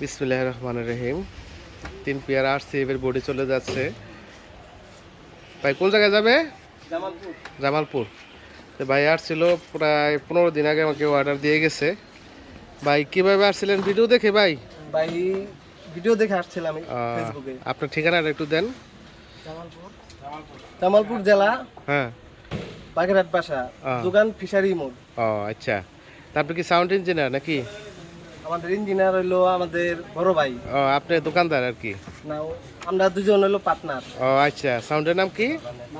বিসমুল্লাহ রহমান রহিম। তিন পেয়ার আসছে এবার বডি চলে যাচ্ছে। ভাই কোন জায়গায় যাবে? জামালপুর। জামালপুর। তো ভাই আসছিল প্রায় পনেরো দিন আগে আমাকে অর্ডার দিয়ে গেছে। ভাই কীভাবে আসছিলেন ভিডিও দেখে ভাই? ভাই ভিডিও দেখে আসছিলাম ফেসবুকে আপনার ঠিকানাটা একটু দেন। জামালপুর। জামালপুর জেলা। হ্যাঁ। বাগেরহাট বাসা। দোকান ফিশারি মোড়। ও আচ্ছা। তারপর কি সাউন্ড ইঞ্জিনিয়ার নাকি? আমাদের ইঞ্জিনিয়ার হইল আমাদের বড় ভাই। ও আপনি দোকানদার আর কি? না আমরা দুজন হইল পার্টনার ও আচ্ছা সাউন্ডের নাম কি?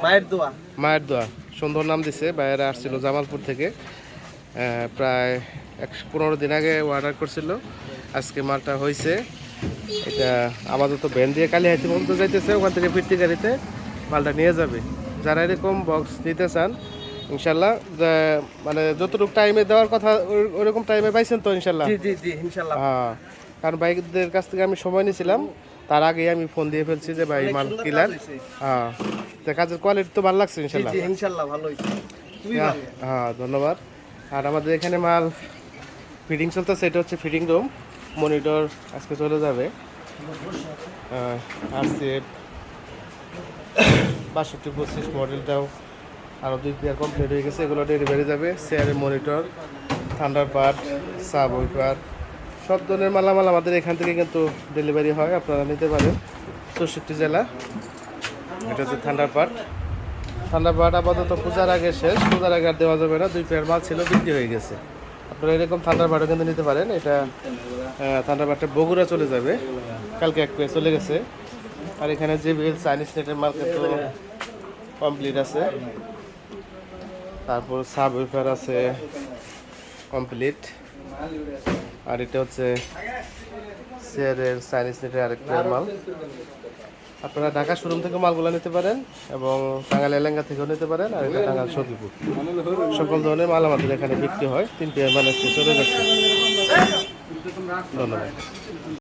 মায়ের দোয়া। মায়ের দোয়া। সুন্দর নাম দিছে বাইরে আসছিল জামালপুর থেকে। প্রায় একশো পনেরো দিন আগে অর্ডার করছিল। আজকে মালটা হয়েছে এটা আমাদের তো ভ্যান দিয়ে কালী হাইতে পর্যন্ত যাইতেছে ওখান থেকে ফিরতি গাড়িতে মালটা নিয়ে যাবে। যারা এরকম বক্স নিতে চান ইনশাল্লাহ মানে যতটুকু টাইমে দেওয়ার কথা ওইরকম টাইমে পাইছেন তো ইনশাল্লাহ? জি জি জি ইনশাল্লাহ। হ্যাঁ কারণ বাইকদের কাছ থেকে আমি সময় নিয়েছিলাম তার আগে আমি ফোন দিয়ে ফেলছি যে ভাই মাল কিলার হ্যাঁ তো কাজের কোয়ালিটি তো ভালো লাগছে ইনশাল্লাহ। ইনশাল্লাহ ভালো হ্যাঁ, হ্যাঁ ধন্যবাদ। আর আমাদের এখানে মাল ফিটিং চলতেছে এটা হচ্ছে ফিটিং রুম মনিটর আজকে চলে যাবে। আর সি বাষট্টি পঁচিশ মডেলটাও আরও দুই পেয়ার কমপ্লিট হয়ে গেছে, এগুলো ডেলিভারি যাবে চেয়ারের মনিটর থান্ডার পার্ট সাব ওইপার সব ধরনের মালামাল আমাদের এখান থেকে কিন্তু ডেলিভারি হয়, আপনারা নিতে পারেন। চৌষট্টি জেলা, এটা হচ্ছে থান্ডার পার্ট ঠান্ডা পাট আপাতত পূজার আগে শেষ, পূজার আগে আর দেওয়া যাবে না, দুই পেয়ার মাল ছিল, বিক্রি হয়ে গেছে। আপনারা এরকম ঠান্ডার পাটও কিন্তু নিতে পারেন, এটা ঠান্ডার পাটটা বগুড়া চলে যাবে, কালকে এক পেয়ে চলে গেছে। আর এখানে যে বিল চাইনিজ নেটের কিন্তু কমপ্লিট আছে। তারপর সাব ওয়েফার আছে কমপ্লিট আর এটা হচ্ছে চেয়ারের চাইনিজ নেটের আরেক পেয়ার মাল। আপনারা ঢাকা শোরুম থেকে মালগুলো নিতে পারেন এবং টাঙ্গাল এলাঙ্গা থেকেও নিতে পারেন, আর এটা টাঙ্গাল সখীপুর সকল ধরনের মাল আমাদের এখানে বিক্রি হয়। তিন পেয়ার মাল আজকে চলে যাচ্ছে। ধন্যবাদ।